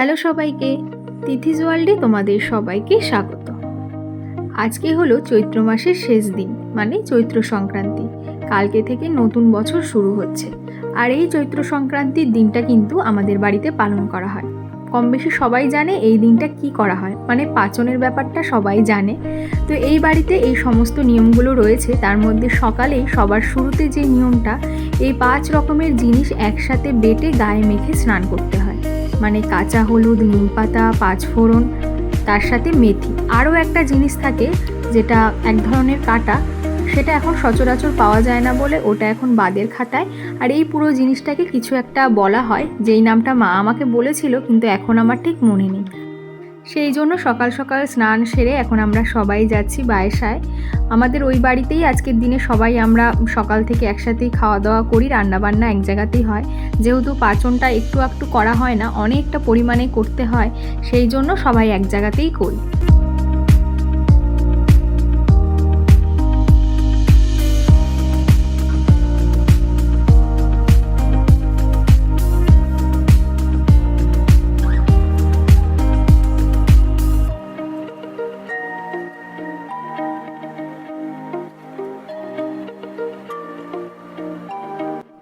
Hello সবাইকে তিথিস ওয়ার্ল্ডে তোমাদের সবাইকে স্বাগত। আজকে হলো চৈত্র মাসের শেষ দিন মানে চৈত্র সংক্রান্তি। কালকে থেকে নতুন বছর শুরু হচ্ছে। আর এই চৈত্র সংক্রান্তির দিনটা কিন্তু আমাদের বাড়িতে পালন করা হয়। কম বেশি সবাই জানে এই দিনটা কি করা হয় মানে পাচনের ব্যাপারটা সবাই জানে। তো এই বাড়িতে এই সমস্ত নিয়মগুলো রয়েছে, তার মধ্যে সকালেই সবার শুরুতে যে নিয়মটা, এই পাঁচ রকমের জিনিস একসাথে বেটে গায়ে মেখে স্নান করতে হয়। মানে কাঁচা হলুদ নিম পাতা পাঁচফোড়ন, তার সাথে মেথি। আরও একটা জিনিস থাকে যেটা এক ধরনের কাটা, সেটা এখন সচরাচর পাওয়া যায় না বলে ওটা এখন বাদের খাতায়। আর এই পুরো জিনিসটাকে কিছু একটা বলা হয়, যেই নামটা মা আমাকে বলেছিল, কিন্তু এখন আমার ঠিক মনে নেই। সেই জন্য সকাল সকাল স্নান সেরে এখন আমরা সবাই যাচ্ছি বায়সায় আমাদের ওই বাড়িতেই আজকের দিনে সবাই আমরা সকাল থেকে একসাথেই খাওয়া দাওয়া করি, রান্নাবান্না এক জায়গাতেই হয়। যেহেতু পাচনটা একটু একটু করা হয় না, অনেকটা পরিমাণে করতে হয়, সেই জন্য সবাই এক জায়গাতেই করি।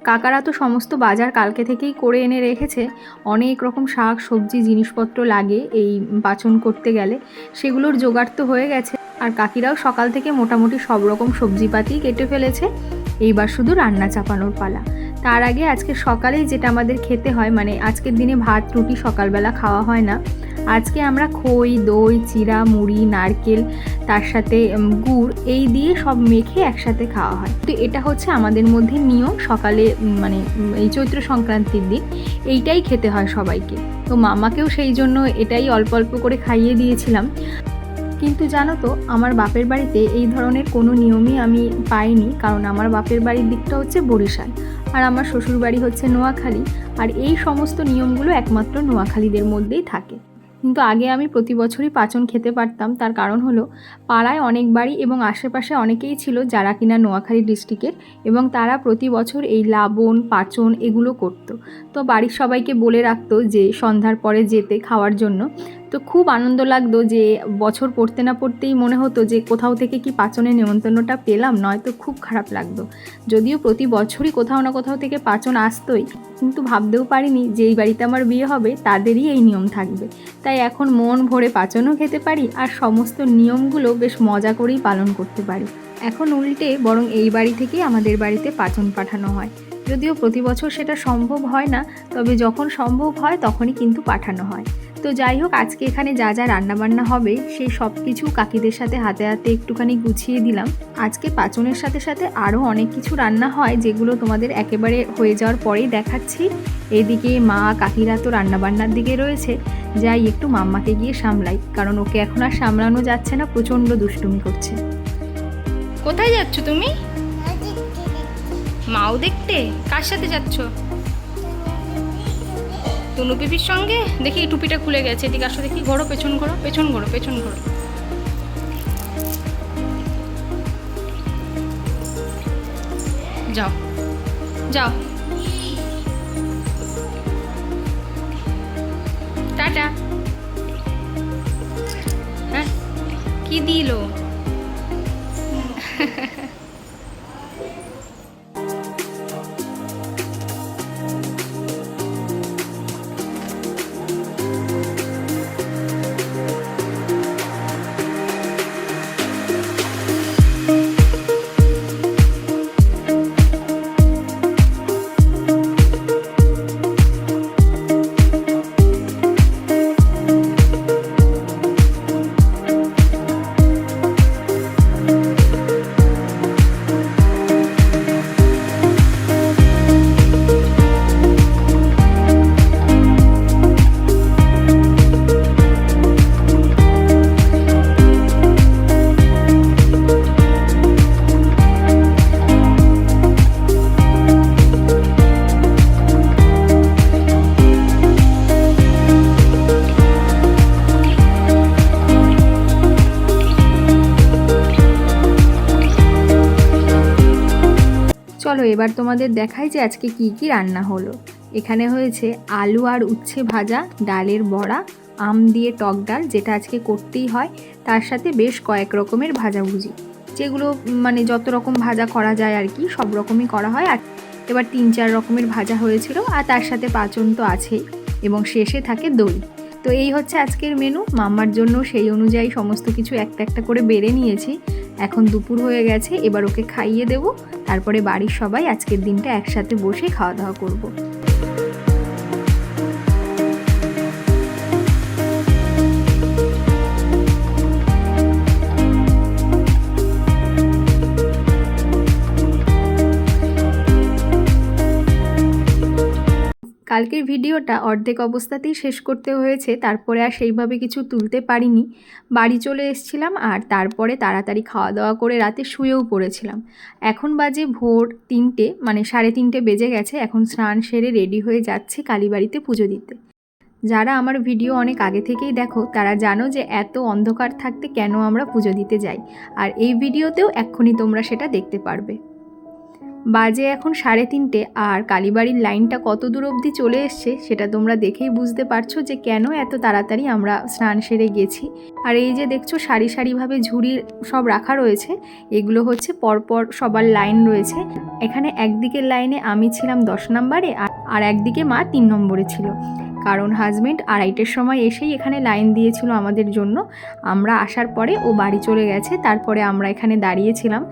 কাকারা তো সমস্ত বাজার কালকে থেকেই করে এনে রেখেছে। অনেক রকম শাক, সবজি, জিনিসপত্র লাগে এই বাচন করতে গেলে। সেগুলোর জোগাড় তো হয়ে গেছে। আর কাকিরাও সকাল থেকে মোটামুটি সব রকম সবজিপাতি কেটে ফেলেছে। এইবার শুধু রান্না চাপানোর পালা। তার আগে আজকে সকালেই যেটা আমাদের খেতে হয় মানে আজকের দিনে ভাত, রুটি সকালবেলা খাওয়া হয় না। আজকে আমরা খই, দই, চিরা, মুড়ি, নারকেল, তার সাথে গুড়, এই দিয়ে সব মেখে একসাথে খাওয়া হয়। তো এটা হচ্ছে আমাদের মধ্যে নিয়ম সকালে মানে এই চৈত্র সংক্রান্তির দিন। এইটাই খেতে হয় সবাইকে। তো মামাকেও সেই জন্য এটাই অল্প অল্প করে খাইয়ে দিয়েছিলাম। কিন্তু জানো তো, আমার বাপের বাড়িতে এই ধরনের কোনো নিয়মই আমি পাইনি, কারণ আমার বাপের বাড়ির দিকটা হচ্ছে বরিশাল। আর আমার শ্বশুর বাড়ি হচ্ছে নোয়াখালী। আর এই সমস্ত নিয়মগুলো একমাত্র নোয়াখালীদের মধ্যেই থাকে। কিন্তু আগে আমি প্রতি বছরই পাচন খেতে পারতাম। তার কারণ হলো, পাড়ায় অনেক বাড়ি এবং আশেপাশে অনেকেই ছিল যারা কিনা নোয়াখালী ডিস্ট্রিক্টের এবং তারা প্রতি বছর এই লাবণ, পাচন এগুলো করত। তো বাড়ির সবাইকে বলে রাখতো যে সন্ধ্যার পরে যেতে খাওয়ার জন্য। তো খুব আনন্দ লাগতো যে বছর পড়তে না পড়তেই মনে হতো যে কোথাও থেকে কি পাচনের নেমন্তন্নটা পেলাম, নয়তো খুব খারাপ লাগতো। যদিও প্রতি বছরই কোথাও না কোথাও থেকে পাচন আসতোই, কিন্তু ভাবতেও পারিনি যে এই বাড়িতে আমার বিয়ে হবে, তাদেরই এই নিয়ম থাকবে। তাই এখন মন ভরে পাচনও খেতে পারি আর সমস্ত নিয়মগুলো বেশ মজা করেই পালন করতে পারি। এখন উল্টে বরং এই বাড়ি থেকেই আমাদের বাড়িতে পাচন পাঠানো হয়। যদিও প্রতি বছর সেটা সম্ভব হয় না, তবে যখন সম্ভব হয় তখনই কিন্তু পাঠানো হয়। তো যাই হোক আজকে এখানে যা যা রান্নাবান্না হবে সেই সব কিছু কাকিদের সাথে হাতে হাতে একটুখানি গুছিয়ে দিলাম। আজকে পাচনের সাথে সাথে আরও অনেক কিছু রান্না হয় যেগুলো তোমাদের একেবারে হয়ে যাওয়ার পরেই দেখাচ্ছি। এদিকে মা কাকিরা তো রান্নাবান্নার দিকে রয়েছে। যাই একটু মাম্মাকে গিয়ে সামলাই কারণ ওকে এখন আর সামলানো যাচ্ছে না প্রচণ্ড দুষ্টুমি করছে। কোথায় যাচ্ছ তুমি? মাও দেখতে? কার সাথে যাচ্ছ? তনু পিপির সঙ্গে? দেখি টুপিটা খুলে গেছে। এদিকে আসো দেখি। ঘোরো পেছন ঘোরো পেছন ঘোরো পেছন ঘোরো যাও যাও। টাটা। হ্যাঁ কি দিল? চলো এবার তোমাদের দেখাই যে আজকে কি কি রান্না হলো। এখানে হয়েছে আলু আর উচ্ছে ভাজা, ডালের বড়া, আম দিয়ে টক ডাল, যেটা আজকে করতেই হয়। তার সাথে বেশ কয়েক রকমের ভাজাভুজি যেগুলো মানে যত রকম ভাজা করা যায় আর কি, সব রকমই করা হয়। আর এবার তিন চার রকমের ভাজা হয়েছিল, আর তার সাথে পাচন তো আছেই, এবং শেষে থাকে দই। তো এই হচ্ছে আজকের মেনু মাম্মার জন্য সেই অনুযায়ী সমস্ত কিছু একটা একটা করে বেড়ে নিয়েছি। এখন দুপুর হয়ে গেছে, এবার ওকে খাইয়ে দেব তারপরে বাড়ির সবাই আজকের দিনটা একসাথে বসে খাওয়া দাওয়া করব। কালকের ভিডিওটা অর্ধেক অবস্থাতেই শেষ করতে হয়েছে, তারপরে আর সেইভাবে কিছু তুলতে পারিনি। বাড়ি চলে এসেছিলাম আর তারপরে তাড়াতাড়ি খাওয়া দাওয়া করে রাতে শুয়েও পড়েছিলাম। এখন বাজে ভোর তিনটে মানে সাড়ে তিনটে বেজে গেছে, এখন স্নান সেরে রেডি হয়ে যাচ্ছি কালীবাড়িতে পুজো দিতে। যারা আমার ভিডিও অনেক আগে থেকেই দেখো, তারা জানো যে এত অন্ধকার থাকতে কেন আমরা পুজো দিতে যাই। আর এই ভিডিওতেও এক্ষুনি তোমরা সেটা দেখতে পারবে। বাজে এখন সাড়ে তিনটে আর কালীবাড়ির লাইনটা কত দূর অবধি চলে এসছে সেটা তোমরা দেখেই বুঝতে পারছ যে কেন এত তাড়াতাড়ি আমরা স্নান সেরে গেছি। আর এই যে দেখছ সারি সারিভাবে ঝুড়ি সব রাখা রয়েছে, এগুলো হচ্ছে পরপর সবার লাইন রয়েছে। এখানে একদিকের লাইনে আমি ছিলাম দশ নম্বরে আর একদিকে মা তিন নম্বরে ছিল। কারণ হাজবেন্ড আড়াইটের সময় এসেই এখানে লাইন দিয়েছিল আমাদের জন্য। আমরা আসার পরে ও বাড়ি চলে গেছে, তারপরে আমরা এখানে দাঁড়িয়েছিলাম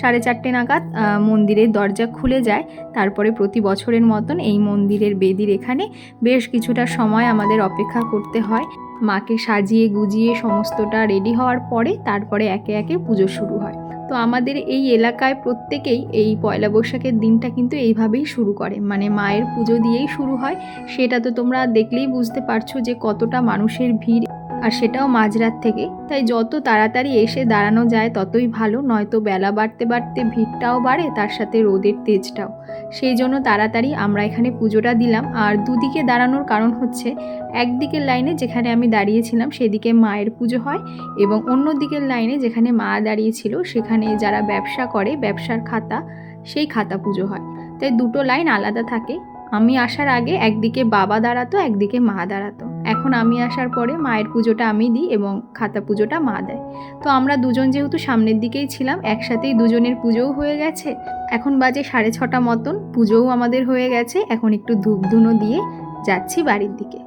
সাড়ে চারটে নাগাদ মন্দিরের দরজা খুলে যায়। তারপরে প্রতি বছরের মতন এই মন্দিরের বেদির এখানে বেশ কিছুটা সময় আমাদের অপেক্ষা করতে হয়। মাকে সাজিয়ে গুজিয়ে সমস্তটা রেডি হওয়ার পরে তারপরে একে একে পুজো শুরু হয়। তো আমাদের এই এলাকায় প্রত্যেকেই এই পয়লা বৈশাখের দিনটা কিন্তু এইভাবেই শুরু করে। মানে মায়ের পুজো দিয়েই শুরু হয়। সেটা তো তোমরা দেখলেই বুঝতে পারছ যে কতটা মানুষের ভিড় আর সেটাও মাঝরাত থেকে তাই যত তাড়াতাড়ি এসে দাঁড়ানো যায়, ততই ভালো। নয়তো বেলা বাড়তে বাড়তে ভিড়টাও বাড়ে, তার সাথে রোদের তেজটাও। সেই জন্য তাড়াতাড়ি আমরা এখানে পুজোটা দিলাম। আর দুদিকে দাঁড়ানোর কারণ হচ্ছে, একদিকের লাইনে যেখানে আমি দাঁড়িয়েছিলাম, সেদিকে মায়ের পুজো হয় এবং অন্য দিকের লাইনে যেখানে মা দাঁড়িয়েছিল, সেখানে যারা ব্যবসা করে, ব্যবসার খাতা, সেই খাতা পুজো হয়। তাই দুটো লাইন আলাদা থাকে। আমি আসার আগে একদিকে বাবা দাঁড়াতো, একদিকে মা দাঁড়াতো। এখন আমি আসার পরে মায়ের পুজোটা আমি দিই এবং খাতা পুজোটা মা দেয়। তো আমরা দুজন যেহেতু সামনের দিকেই ছিলাম, একসাথেই দুজনের পুজোও হয়ে গেছে। এখন বাজে সাড়ে ছটা মতন, পুজোও আমাদের হয়ে গেছে। এখন একটু ধূপ ধুনো দিয়ে যাচ্ছি বাড়ির দিকে।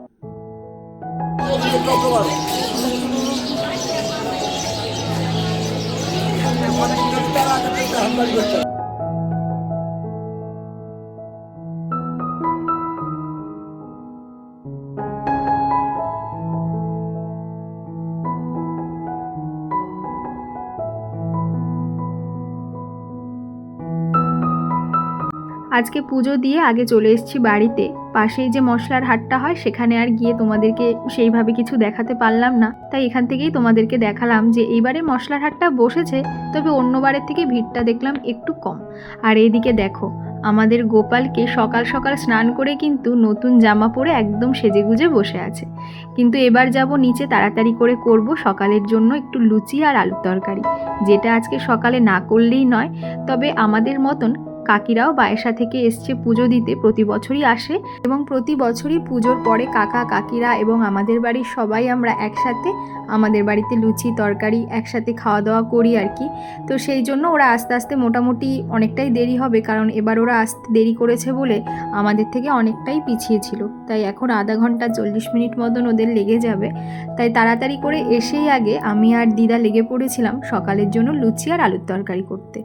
আজকে পুজো দিয়ে আগে চলে এসেছি বাড়িতে। পাশেই যে মশলার হাটটা হয়, সেখানে আর গিয়ে তোমাদেরকে সেইভাবে কিছু দেখাতে পারলাম না। তাই এখান থেকেই তোমাদেরকে দেখালাম যে এইবারে মশলার হাটটা বসেছে, তবে অন্যবারের থেকে ভিড়টা দেখলাম একটু কম। আর এইদিকে দেখো, আমাদের গোপালকে সকাল সকাল স্নান করে কিন্তু নতুন জামা পরে একদম সেজেগুজে বসে আছে। কিন্তু এবার যাব নিচে তাড়াতাড়ি করে করব সকালের জন্য একটু লুচি আর আলুর তরকারি। যেটা আজকে সকালে না করলেই নয়, তবে আমাদের মতন কাকিরাও বায়েসা থেকে এসছে পুজো দিতে। প্রতি বছরই আসে এবং প্রতি বছরই পুজোর পরে কাকা, কাকিরা এবং আমাদের বাড়ির সবাই আমরা একসাথে আমাদের বাড়িতে লুচি, তরকারি একসাথে খাওয়া দাওয়া করি আর কি। তো সেই জন্য ওরা আস্তে আস্তে মোটামুটি অনেকটাই দেরি হবে কারণ এবার ওরা আসতে দেরি করেছে বলে আমাদের থেকে অনেকটাই পিছিয়ে ছিল। তাই এখন আধা ঘণ্টা চল্লিশ মিনিট মতন ওদের লেগে যাবে। তাই তাড়াতাড়ি করে এসেই আগে আমি আর দিদা লেগে পড়েছিলাম সকালের জন্য লুচি আর আলুর তরকারি করতে।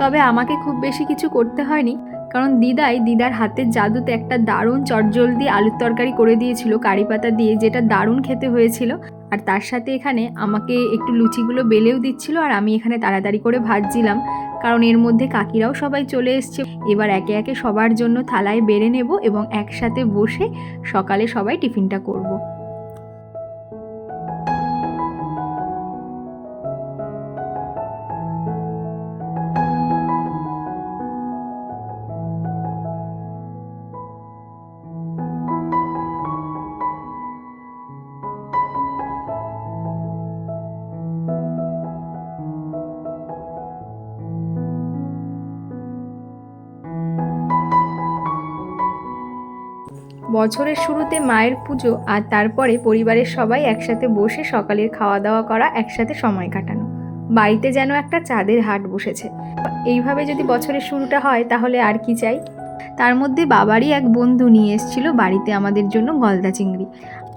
তবে আমাকে খুব বেশি কিছু করতে হয়নি, কারণ দিদাই দিদার হাতের জাদুতে একটা দারুণ চটজলদি আলুর তরকারি করে দিয়েছিল, কারি পাতা দিয়ে, যেটা দারুণ খেতে হয়েছিল আর তার সাথে এখানে আমাকে একটু লুচিগুলো বেলেও দিচ্ছিল, আর আমি এখানে তাড়াতাড়ি করে ভাজছিলাম, কারণ এর মধ্যে কাকিরাও সবাই চলে এসছে এবার একে একে সবার জন্য থালায় বেড়ে নেব এবং একসাথে বসে সকালে সবাই টিফিনটা করব। বছরের শুরুতে মায়ের পুজো আর তারপরে পরিবারের সবাই একসাথে বসে সকালের খাওয়া দাওয়া করা, একসাথে সময় কাটানো। বাড়িতে যেন একটা চাঁদের হাট বসেছে। এইভাবে যদি বছরের শুরুটা হয়, তাহলে আর কি চাই? তার মধ্যে বাবারই এক বন্ধু নিয়ে এসেছিল বাড়িতে আমাদের জন্য গলদা চিংড়ি।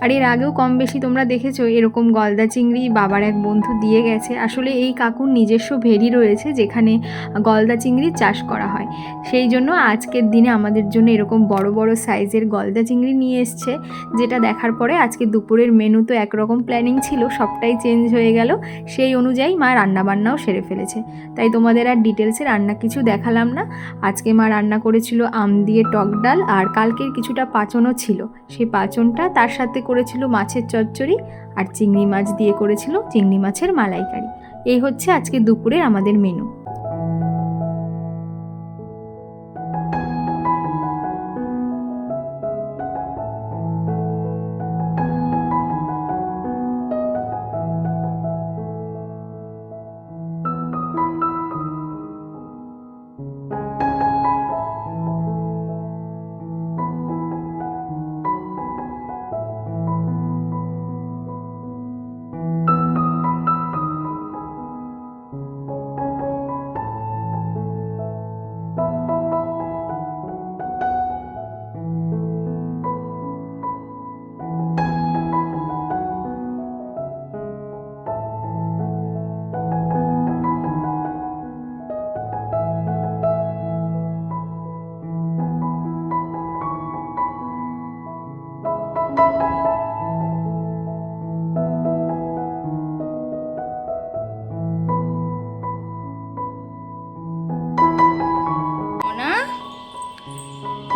আর এর আগেও কম বেশি তোমরা দেখেছ এরকম গলদা চিংড়ি বাবার এক বন্ধু দিয়ে গেছে। আসলে এই কাকুর নিজস্ব ভেরি রয়েছে যেখানে গলদা চিংড়ির চাষ করা হয়। সেই জন্য আজকের দিনে আমাদের জন্য এরকম বড় বড় সাইজের গলদা চিংড়ি নিয়ে এসছে। যেটা দেখার পরে আজকে দুপুরের মেনু তো একরকম প্ল্যানিং ছিল, সবটাই চেঞ্জ হয়ে গেল। সেই অনুযায়ী মা রান্নাবান্নাও সেরে ফেলেছে। তাই তোমাদের আর ডিটেলসে রান্না কিছু দেখালাম না। আজকে মা রান্না করেছিল আম দিয়ে টক ডাল আর কালকের কিছুটা পাচনও ছিল। সেই পাচনটা তার সাথে করেছিল মাছের চচ্চড়ি আর চিংড়ি মাছ দিয়ে করেছিল চিংড়ি মাছের মালাইকারি। এই হচ্ছে আজকে দুপুরের আমাদের মেনু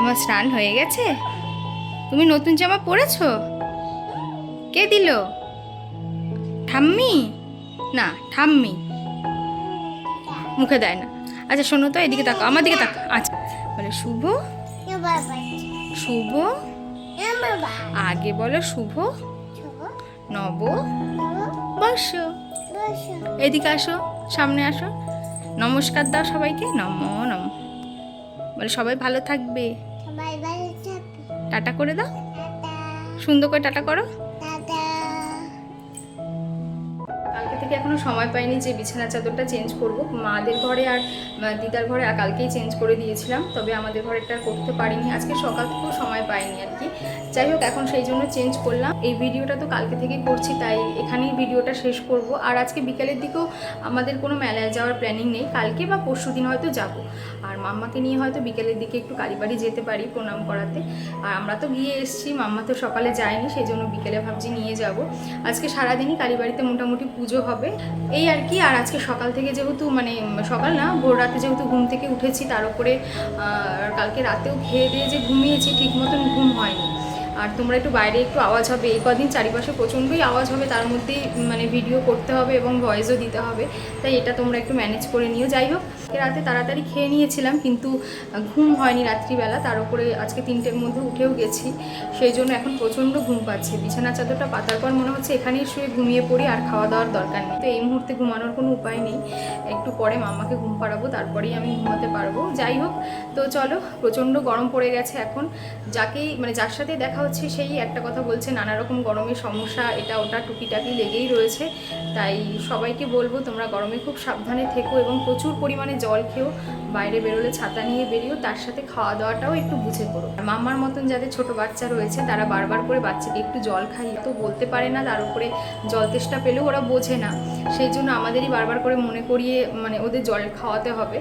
তোমার স্নান হয়ে গেছে? তুমি নতুন জামা পরেছো? কে দিল? ঠাম্মি? না, ঠাম্মি। মুখে দেয় না। আচ্ছা শোনো তো, এদিকে তাকো আমার দিকে তাকো আচ্ছা বলে, শুভ? শুভ? আগে বলো, শুভ? নব? বর্ষ? এদিকে আসো, সামনে আসো। নমস্কার দাও সবাইকে। নম নম। বলে, সবাই ভালো থাকবে। টাটা করে দাও। সুন্দর করে টাটা করো। থেকে এখনও সময় পাইনি যে বিছানা চাদরটা চেঞ্জ করব। মাদের ঘরে আর দিদার ঘরে কালকেই চেঞ্জ করে দিয়েছিলাম, তবে আমাদের ঘরেরটা করতে পারিনি। আজকে সকাল থেকেও সময় পাইনি আর কি। যাই হোক, এখন সেই জন্য চেঞ্জ করলাম। এই ভিডিওটা তো কালকে থেকে করছি, তাই এখানেই ভিডিওটা শেষ করব। আর আজকে বিকেলের দিকেও আমাদের কোনো মেলায় যাওয়ার প্ল্যানিং নেই। কালকে বা পরশু দিন হয়তো যাব। আর মাম্মাকে নিয়ে হয়তো বিকেলের দিকে একটু কালীবাড়ি যেতে পারি প্রণাম করাতে। আর আমরা তো গিয়ে এসেছি, মাম্মা তো সকালে যায়নি, সেই জন্য বিকেলে ভাবছি নিয়ে যাব। আজকে সারাদিনই কালীবাড়িতে মোটামুটি পুজো হবে। এই আর কি, আর আজকে সকাল থেকে যেহেতু মানে সকাল না, ভোর রাতে যেহেতু ঘুম থেকে উঠেছি, তার উপরে কালকে রাতেও খেয়ে দিয়ে যে ঘুমিয়েছি, ঠিক মতন ঘুম হয়নি। আর তোমরা একটু বাইরে একটু আওয়াজ হবে। এই কদিন চারিপাশে প্রচণ্ডই আওয়াজ হবে, তার মধ্যেই মানে ভিডিও করতে হবে এবং ভয়েসও দিতে হবে। তাই এটা তোমরা একটু ম্যানেজ করে নিও। যাই হোক রাতে তাড়াতাড়ি খেয়ে নিয়েছিলাম, কিন্তু ঘুম হয়নি রাত্রিবেলা। তার উপরে আজকে তিনটের মধ্যে উঠেও গেছি। সেই জন্য এখন প্রচণ্ড ঘুম পাচ্ছে। বিছানা চাদরটা পাতার পর মনে হচ্ছে এখানেই শুয়ে ঘুমিয়ে পড়ি আর খাওয়া দাওয়ার দরকার নেই। তো এই মুহূর্তে ঘুমানোর কোনো উপায় নেই। একটু পরে মাম্মাকে ঘুম পাড়াবো, তারপরেই আমি ঘুমাতে পারব। যাই হোক, তো চলো, প্রচণ্ড গরম পড়ে গেছে এখন। যাকেই মানে যার সাথে দেখা হচ্ছে সেই একটা কথা বলছে, নানা রকম গরমের সমস্যা, এটা ওটা টুকিটাকি লেগেই রয়েছে। তাই সবাইকে বলব, তোমরা গরমে খুব সাবধানে থেকো এবং প্রচুর পরিমাণে জল খেও, বাইরে বেরোলে ছাতা নিয়ে বেরিয়েও তার সাথে খাওয়া দাওয়াটাও একটু বুঝে করো আর মাম্মার মতন যাদের ছোট বাচ্চা রয়েছে, তারা বারবার করে বাচ্চাকে একটু জল খাই তো বলতে পারে না, তার উপরে জল তেষ্টা পেলেও ওরা বোঝে না। সেই জন্য আমাদেরই বারবার করে মনে করিয়ে মানে ওদের জল খাওয়াতে হবে।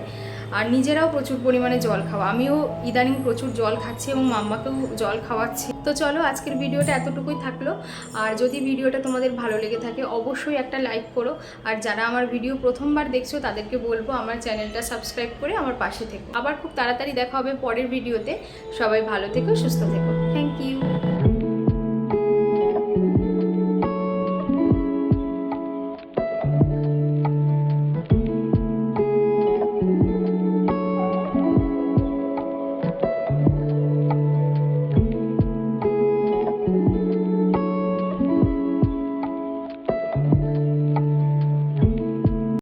আর নিজেরাও প্রচুর পরিমাণে জল খাওয়া। আমিও ইদানিং প্রচুর জল খাচ্ছি এবং মাম্মাকেও জল খাওয়াচ্ছি। তো চলো, আজকের ভিডিওটা এতটুকুই থাকল। আর যদি ভিডিওটা তোমাদের ভালো লেগে থাকে, অবশ্যই একটা লাইক করো। আর যারা আমার ভিডিও প্রথমবার দেখছ, তাদেরকে বলব আমার চ্যানেলটা সাবস্ক্রাইব করে আমার পাশে থেকো। আবার খুব তাড়াতাড়ি দেখা হবে পরের ভিডিওতে। সবাই ভালো থেকো, সুস্থ থেকো। Thank you